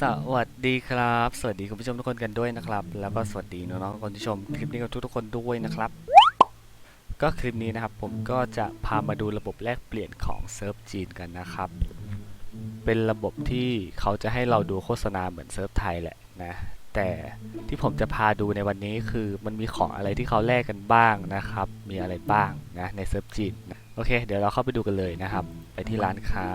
สวัสดีครับ สวัสดีคุณผู้ชมทุกคนกันด้วยนะครับ แล้วก็สวัสดีน้องๆทุกคนที่ชมคลิปนี้กับทุกๆคนด้วยนะครับ ก็คลิปนี้นะครับผมก็จะพามาดูระบบแลกเปลี่ยนของเซิร์ฟจีนกันนะครับ เป็นระบบที่เขาจะให้เราดูโฆษณาเหมือนเซิร์ฟไทยแหละนะ แต่ที่ผมจะพาดูในวันนี้คือมันมีของอะไรที่เขาแลกกันบ้างนะครับ มีอะไรบ้างนะในเซิร์ฟจีนนะโอเค เดี๋ยวเราเข้าไปดูกันเลยนะครับ ไปที่ร้านค้า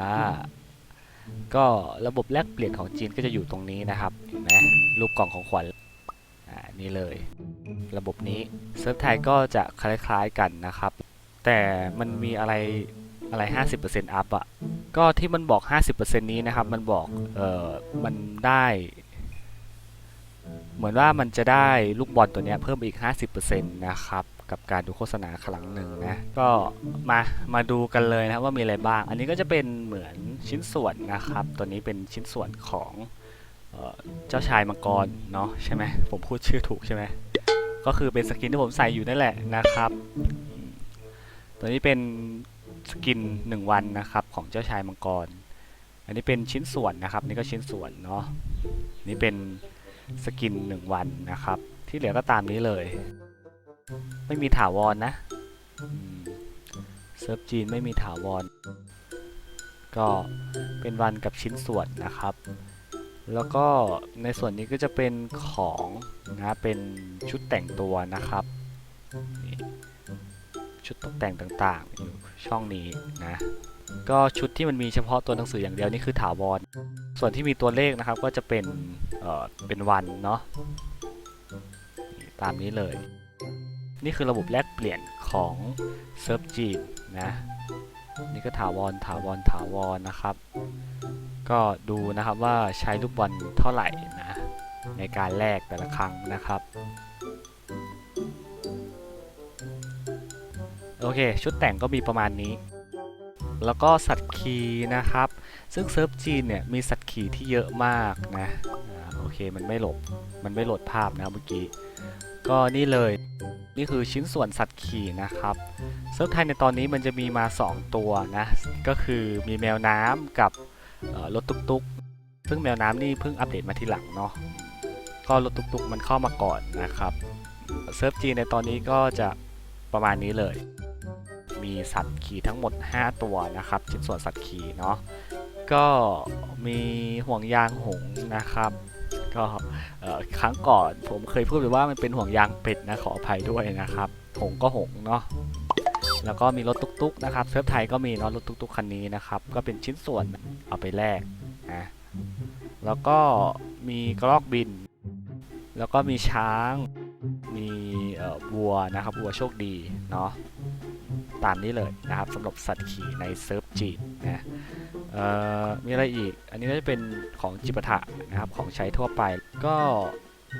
ก็ระบบแลกเปลี่ยนของจีนก็จะอยู่ตรงนี้นะครับเห็นไหมรูปกล่องของขวัญอ่านี่เลย ระบบนี้เซิร์ฟไทยก็จะคล้ายๆกันนะครับ แต่มันมีอะไรอะไร 50%อัพอะก็ที่มันบอก 50%นี้นะครับ มันบอกเออมันได้ เหมือนว่ามันจะได้ลูกบอลตัวนี้เพิ่มอีก 50%นะครับกับการดูโฆษณาครั้งหนึ่งนะ ก็มามาดูกันเลยนะครับว่ามีอะไรบ้าง อันนี้ก็จะเป็นเหมือน ชิ้นส่วนนะครับ ตัวนี้เป็นชิ้นส่วนของเออเจ้าชายมังกรเนาะใช่ไหมผมพูดชื่อถูกใช่ไหมก็คือเป็นสกินที่ผมใส่อยู่นั่นแหละนะครับ ตัวนี้เป็นสกิน 1 วันนะครับของเจ้าชายมังกร อันนี้เป็นชิ้นส่วนนะครับ นี่ก็ชิ้นส่วนเนาะนี่เป็นสกิน 1 วันนะครับ ที่เหลือก็ตามนี้เลย ไม่มีถาวรนะเซิร์ฟจีนไม่มีถาวร ก็เป็นวันกับชิ้นส่วนนะครับ แล้วก็ในส่วนนี้ก็จะเป็นของนะเป็นชุดแต่งตัวนะครับชุดตกแต่งต่างๆ อยู่ช่องนี้นะก็ชุดที่มันมีเฉพาะตัวหนังสืออย่างเดียวนี่คือถาวร ส่วนที่มีตัวเลขนะครับก็จะเป็นเอ่อเป็นวันเนาะตามนี้เลย นี่คือระบบแลกเปลี่ยนของเซิร์ฟจีนนะ นี่ก็ถาวรถาวรถาวรนะครับ ก็ดูนะครับว่าใช้ลูกบอลเท่าไหร่นะในการแลกแต่ละครั้งนะครับ โอเค ชุดแต่งก็มีประมาณนี้ แล้วก็สัตว์คีนะครับ ซึ่งเซิร์ฟจีนเนี่ยมีสัตว์ขี่ที่เยอะมากนะ เคมันไม่หลบ มันไม่โหลดภาพนะเมื่อกี้ ก็นี่เลย นี่คือชิ้นส่วนสัตว์ขี่นะครับเซิร์ฟไทยในตอนนี้มันจะมีมา 2 ตัวนะ ก็คือมีแมวน้ำกับรถตุ๊กๆ ซึ่งแมวน้ำนี่เพิ่งอัปเดตมาทีหลังเนาะ ก็รถตุ๊กๆ มันเข้ามาก่อนนะครับเซิร์ฟจีในตอนนี้ก็จะประมาณนี้เลย มีสัตว์ขี่ทั้งหมด 5 ตัวนะครับ ชิ้นส่วนสัตว์ขี่เนาะ ก็มีห่วงยางหงส์นะครับ ก็ครั้งก่อนผมเคยพูดไปว่ามันเป็นห่วงยางเป็ดนะขออภัยด้วยนะครับ หงก็หงเนาะแล้วก็มีรถตุ๊กๆนะครับเซิร์ฟไทยก็มีเนาะรถตุ๊กๆคันนี้นะครับ ก็เป็นชิ้นส่วนเอาไปแลกนะแล้วก็มีกระรอกบิน แล้วก็มีช้าง มีวัวนะครับวัวโชคดีเนาะ ตามนี้เลยนะครับสำหรับสัตว์ขี่ในเซิร์ฟจีนนะมีอะไรอีก อันนี้ก็จะเป็นของจิปาถะนะครับของใช้ทั่วไปก็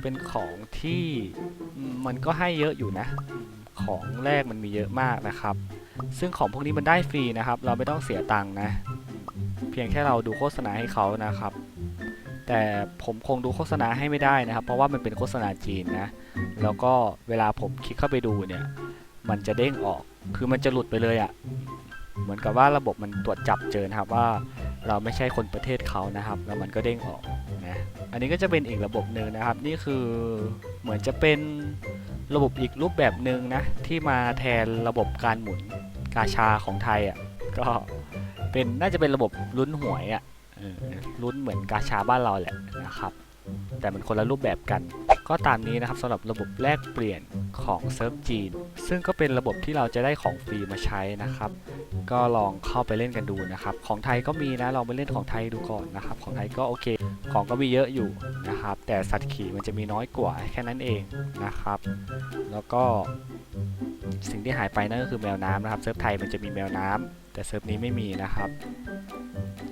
เป็นของที่มมันก็ให้เยอะอยู่นะ ของแรกมันมีเยอะมากนะครับ ซึ่งของพวกนี้มันได้ฟรีนะครับ เราไม่ต้องเสียตังค์นะ เพียงแค่เราดูโฆษณาให้เขานะครับ แต่ผมคงดูโฆษณาให้ไม่ได้นะครับ เพราะว่ามันเป็นโฆษณาจีนนะ แล้วก็เวลาผมคลิกเข้าไปดูเนี่ย มันจะเด้งออก คือมันจะหลุดไปเลยอะ่ะ เหมือนกับว่าระบบมันตรวจจับเจอนะครับว่าเราไม่ใช่คนประเทศเขานะครับ แล้วมันก็เด้งออกนะอันนี้ก็จะเป็นอีกระบบหนึ่งนะครับ นี่คือเหมือนจะเป็นระบบอีกรูปแบบหนึ่งนะ ที่มาแทนระบบการหมุนกาชาของไทยอะ่ะก็เป็นน่าจะเป็นระบบลุ้นหวยอะ่ะลุ้นเหมือนกาชาบ้านเราแหละนะครับ แต่มันคนละรูปแบบกัน ก็ตามนี้นะครับสำหรับระบบแลกเปลี่ยนของเซิร์ฟจีน ซึ่งก็เป็นระบบที่เราจะได้ของฟรีมาใช้นะครับ ก็ลองเข้าไปเล่นกันดูนะครับ ของไทยก็มีนะลองไปเล่นของไทยดูก่อนนะครับ ของไทยก็โอเค ของก็มีเยอะอยู่นะครับ แต่สัตว์ขี่มันจะมีน้อยกว่าแค่นั้นเองนะครับ แล้วก็สิ่งที่หายไปนั่นก็คือแมวน้ำนะครับเซิร์ฟไทยมันจะมีแมวน้ำแต่เซิร์ฟนี้ไม่มีนะครับ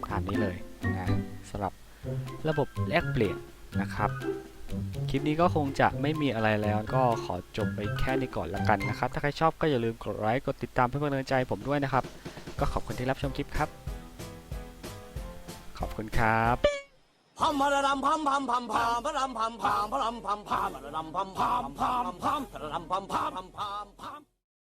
ตามนี้เลยนะสำหรับระบบแลกเปลี่ยน นะครับ คลิปนี้ก็คงจะไม่มีอะไรแล้วก็ขอจบไปแค่นี้ก่อนละกันนะครับ ถ้าใครชอบก็อย่าลืมกดไลค์กดติดตามเพื่อเป็นกำลังใจผมด้วยนะครับ ก็ขอบคุณที่รับชมคลิปครับ ขอบคุณครับพัมพระดำพัมพัมพัมพามพะรำพัมพามพะรำพัมพามพระดำพัมพามพามพามพะรำพัมพามพามพามพาม